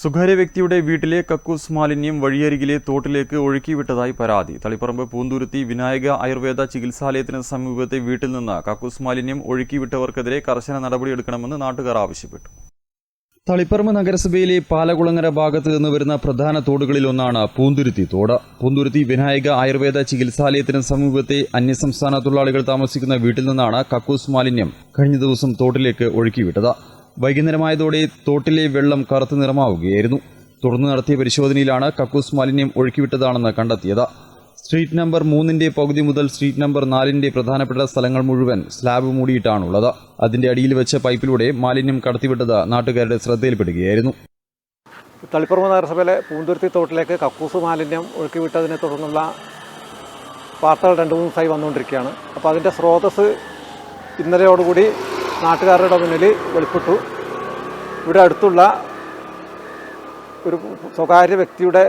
സ്വകാര്യ വ്യക്തിയുടെ വീട്ടിലെ കക്കൂസ് മാലിന്യം വഴിയരികിലെ തോട്ടിലേക്ക് ഒഴുക്കിവിട്ടതായി പരാതി. തളിപ്പറമ്പ് പൂന്തുരുത്തി വിനായക ആയുർവേദ ചികിത്സാലയത്തിന് സമീപത്തെ വീട്ടിൽ നിന്ന് കക്കൂസ് മാലിന്യം ഒഴുക്കിവിട്ടവർക്കെതിരെ കർശന നടപടിയെടുക്കണമെന്ന് നാട്ടുകാർ ആവശ്യപ്പെട്ടു. തളിപ്പറമ്പ് നഗരസഭയിലെ പാലകുളങ്ങര ഭാഗത്ത് നിന്ന് വരുന്ന പ്രധാന തോടുകളിലൊന്നാണ് പൂന്തുരുത്തി തോട്. പൂന്തുരുത്തി വിനായക ആയുർവേദ ചികിത്സാലയത്തിന് സമീപത്തെ അന്യസംസ്ഥാന തൊഴിലാളികൾ താമസിക്കുന്ന വീട്ടിൽ നിന്നാണ് കക്കൂസ് മാലിന്യം കഴിഞ്ഞ ദിവസം തോട്ടിലേക്ക് ഒഴുക്കിവിട്ടത്. വൈകുന്നേരമായതോടെ തോട്ടിലെ വെള്ളം കറുത്ത നിറമാവുകയായിരുന്നു. തുടർന്ന് നടത്തിയ പരിശോധനയിലാണ് കക്കൂസ് മാലിന്യം ഒഴുക്കിവിട്ടതാണെന്ന് കണ്ടെത്തിയത്. സ്ട്രീറ്റ് നമ്പർ മൂന്നിന്റെ പകുതി മുതൽ സ്ട്രീറ്റ് നമ്പർ നാലിന്റെ പ്രധാനപ്പെട്ട സ്ഥലങ്ങൾ മുഴുവൻ സ്ലാബ് മൂടിയിട്ടാണുള്ളത്. അതിന്റെ അടിയിൽ വെച്ച പൈപ്പിലൂടെ മാലിന്യം കടത്തിവിട്ടത് നാട്ടുകാരുടെ ശ്രദ്ധയിൽപ്പെടുകയായിരുന്നു. തളിപ്പുറമ നഗരസഭയിലെ പൂന്തുരുത്തി തോട്ടിലേക്ക് കക്കൂസ് മാലിന്യം ഒഴുക്കിവിട്ടതിനെ തുടർന്നുള്ള വാർത്തകൾ രണ്ട് മൂന്ന് ദിവസമായി വന്നുകൊണ്ടിരിക്കുകയാണ്. അപ്പോൾ അതിന്റെ സ്രോതസ് ഇന്നലെയോടുകൂടി നാട്ടുകാരുടെ മുന്നിൽ വെളിപ്പെട്ടു. ഇവിടെ അടുത്തുള്ള ഒരു സ്വകാര്യ വ്യക്തിയുടെ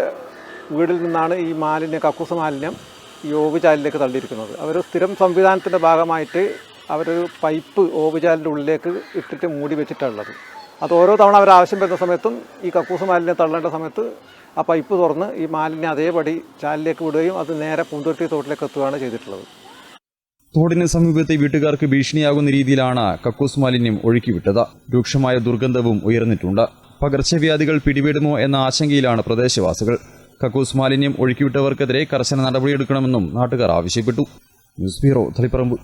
വീടിൽ നിന്നാണ് ഈ മാലിന്യം കക്കൂസ് മാലിന്യം ഈ ഓവുചാലിലേക്ക് തള്ളിയിരിക്കുന്നത്. അവർ സ്ഥിരം സംവിധാനത്തിന്റെ ഭാഗമായിട്ട് അവരൊരു പൈപ്പ് ഓവുചാലിന്റെ ഉള്ളിലേക്ക് ഇട്ടിട്ട് മൂടി വെച്ചിട്ടുള്ളത് അത് ഓരോ തവണ അവർ ആവശ്യം വരുന്ന സമയത്തും ഈ കക്കൂസ് മാലിന്യം തള്ളേണ്ട സമയത്ത് ആ പൈപ്പ് തുറന്ന് ഈ മാലിന്യം അതേപടി ചാലിലേക്ക് വിടുകയും അത് നേരെ പൂന്തുരുത്തി തോട്ടിലേക്ക് എത്തുകയാണ് ചെയ്തിട്ടുള്ളത്. തോടിന് സമീപത്തെ വീട്ടുകാർക്ക് ഭീഷണിയാകുന്ന രീതിയിലാണ് കക്കൂസ് മാലിന്യം ഒഴുക്കിവിട്ടത്. രൂക്ഷമായ ദുർഗന്ധവും ഉയർന്നിട്ടുണ്ട്. പകർച്ചവ്യാധികൾ പിടിപെടുമോ എന്ന ആശങ്കയിലാണ് പ്രദേശവാസികൾ. കക്കൂസ് മാലിന്യം ഒഴുക്കിവിട്ടവർക്കെതിരെ കർശന നടപടിയെടുക്കണമെന്നും നാട്ടുകാർ ആവശ്യപ്പെട്ടു. News bureau Taliparamba.